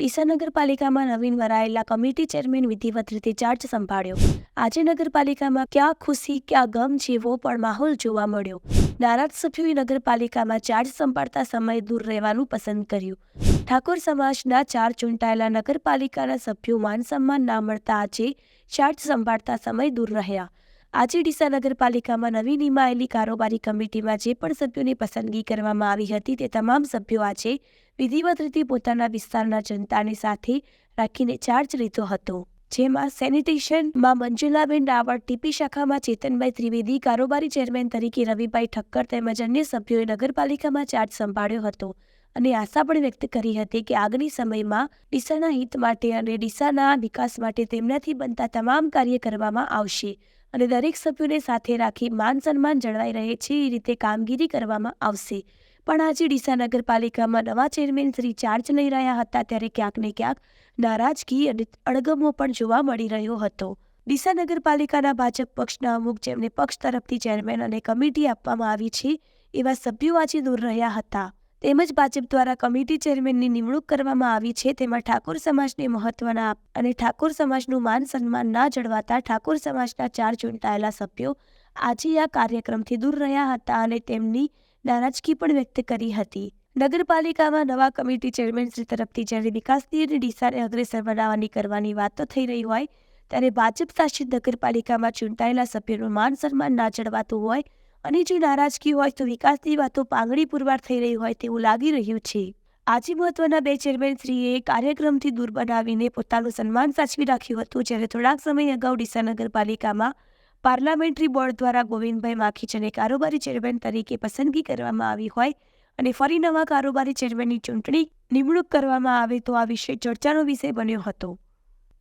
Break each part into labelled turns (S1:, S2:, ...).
S1: ડીસા નગરપાલિકામાં નવીન વરાયેલા committee chairman વિધિવત રીતે ચાર્જ સંભાળ્યો. આજે નગરપાલિકામાં ક્યાં ખુશી, ક્યાં ગમ જેવો પણ માહોલ જોવા મળ્યો. નારાજ સભ્યોએ નગરપાલિકામાં ચાર્જ સંભાળતા સમય દૂર રહેવાનું પસંદ કર્યું. ઠાકોર સમાજના ચાર ચૂંટાયેલા નગરપાલિકાના સભ્યો માન સન્માન ના મળતા આજે ચાર્જ સંભાળતા સમય દૂર રહ્યા. આજે ડીસા નગરપાલિકામાં નવી નિમાયેલી કારોબારી કમિટીમાં જે પણ સભ્યોની પસંદગી કરવામાં આવી હતી તે તમામ સભ્યો આજે વિધિવત રીતે પોતાના વિસ્તારના જનતાની સાથે રાખીને ચાર્જ લીધો હતો. જેમાં સેનિટેશનમાં મંજુલાબેન રાવળ, ટીપી શાખામાં ચેતનભાઈ ત્રિવેદી, કારોબારી ચેરમેન તરીકે રવિભાઈ ઠક્કર તેમજ અન્ય સભ્યોએ નગરપાલિકામાં ચાર્જ સંભાળ્યો હતો. અને આશા પણ વ્યક્ત કરી હતી કે આગામી સમયમાં ડીસાના હિત માટે અને ડીસાના વિકાસ માટે તેમનાથી બનતા તમામ કાર્ય કરવામાં આવશે. અને દરેક સભ્યોને સાથે રાખી માન સન્માન જળવાઈ રહે છે એ રીતે કામગીરી કરવામાં આવશે. પણ આજે ડીસા નગરપાલિકામાં નવા ચેરમેન શ્રી ચાર્જ લઈ રહ્યા હતા ત્યારે ક્યાંક ને ક્યાંક નારાજગી અને અણગમો પણ જોવા મળી રહ્યો હતો. ડીસા નગરપાલિકાના ભાજપ પક્ષના અમુક જેમને પક્ષ તરફથી ચેરમેન અને કમિટી આપવામાં આવી છે એવા સભ્યો આજે દૂર રહ્યા હતા. તેમજ ભાજપ દ્વારા કમિટી ચેરમેનની નિમણૂક કરવામાં આવી છે. તેમાં ઠાકોર સમાજને મહત્વના અને ઠાકોર સમાજનું માન સન્માન ના જળવાતા ઠાકોર સમાજના ચાર ચૂંટાયેલા સભ્યો આજે આ કાર્યક્રમથી દૂર રહ્યા હતા અને તેમની નારાજગી પણ વ્યક્ત કરી હતી. નગરપાલિકામાં નવા કમિટી ચેરમેન શ્રી તરફથી જ્યારે વિકાસની અને ડીસાને અગ્રેસર બનાવવાની કરવાની વાતો થઈ રહી હોય, ત્યારે ભાજપ શાસિત નગરપાલિકામાં ચૂંટાયેલા સભ્યોનું માન સન્માન ના જળવાતું હોય અને જો નારાજગી હોય તો વિકાસની વાતો પાંગડી પુરવાર થઈ રહી હોય તેવું લાગી રહ્યું છે. આજે મહત્વના બે ચેરમેન શ્રીએ કાર્યક્રમથી દૂર બનાવીને પોતાનું સન્માન સાચવી રાખ્યું હતું, જ્યારે થોડાક સમય અગાઉ ડીસા નગરપાલિકામાં પાર્લામેન્ટરી બોર્ડ દ્વારા ગોવિંદભાઈ માખીચને કારોબારી ચેરમેન તરીકે પસંદગી કરવામાં આવી હોય અને ફરી નવા કારોબારી ચેરમેનની ચૂંટણી નિમણૂક કરવામાં આવે તો આ વિષય ચર્ચાનો વિષય બન્યો હતો.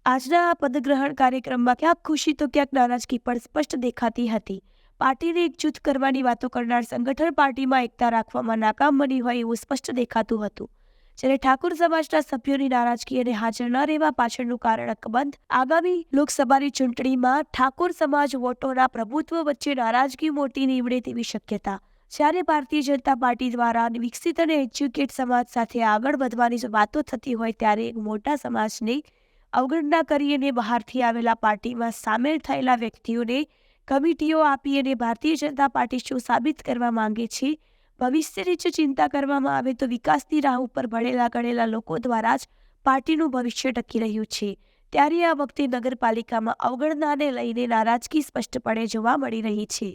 S1: આજના આ પદગ્રહણ કાર્યક્રમમાં ક્યાંક ખુશી તો ક્યાંક નારાજગી પણ સ્પષ્ટ દેખાતી હતી. પાર્ટીને એકજૂથ કરવાની વાતો કરનાર સંગઠન પાર્ટીમાં એકતા રાખવામાં નાકામ બની હોય એવું સ્પષ્ટ દેખાતું હતું. જ્યારે ઠાકોર સમાજના સભ્યોની નારાજગી અને હાજર ન રહેવા પાછળનું કારણ અકબંધ, આગામી લોકસભાની ચૂંટણીમાં ઠાકોર સમાજ વોટોના પ્રભુત્વ વચ્ચે નારાજગી મોટી નીવડે તેવી શક્યતા. જ્યારે ભારતીય જનતા પાર્ટી દ્વારા વિકસિત અને એજ્યુકેટ સમાજ સાથે આગળ વધવાની વાતો થતી હોય ત્યારે એક મોટા સમાજને અવગણના કરી અને બહારથી આવેલા પાર્ટીમાં સામેલ થયેલા વ્યક્તિઓને કમિટીઓ આપી અને ભારતીય જનતા પાર્ટી શું સાબિત કરવા માંગે છે? ભવિષ્યની જો ચિંતા કરવામાં આવે તો વિકાસની રાહ ઉપર ભણેલા ગણેલા લોકો દ્વારા જ પાર્ટીનું ભવિષ્ય ટકી રહ્યું છે. ત્યારે આ વખતે નગરપાલિકામાં અવગણનાને લઈને નારાજગી સ્પષ્ટપણે જોવા મળી રહી છે.